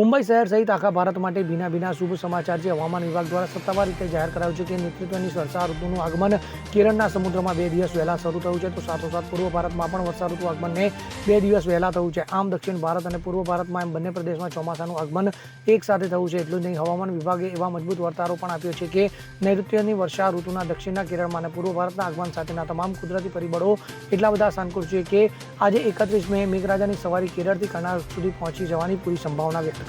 મુંબઈ શહેર સહિત આખા ભારત માટે ભીના ભીના શુભ સમાચાર છે. હવામાન વિભાગ દ્વારા સત્તાવાર રીતે જાહેર કરાયું છે કે નેતૃત્વની વર્ષા ઋતુનું આગમન કેરળના સમુદ્રમાં બે દિવસ વહેલા શરૂ થયું છે. તો સાથોસાથ પૂર્વ ભારતમાં પણ વર્ષા ઋતુ આગમનને બે દિવસ વહેલા થયું છે. આમ દક્ષિણ ભારત અને પૂર્વ ભારતમાં એમ બંને પ્રદેશમાં ચોમાસાનું આગમન એક સાથે થયું છે. એટલું જ નહીં, હવામાન વિભાગે એવા મજબૂત વર્તારો પણ આપ્યો છે કે નૈઋત્યની વર્ષા ઋતુના દક્ષિણના કેરળમાં અને પૂર્વ ભારતના આગમન સાથેના તમામ કુદરતી પરિબળો એટલા બધા સાનુકૂળ છે કે આજે એકત્રીસ મે મેઘરાજાની સવારી કેરળથી કર્ણાટક સુધી પહોંચી જવાની પૂરી સંભાવના વ્યક્ત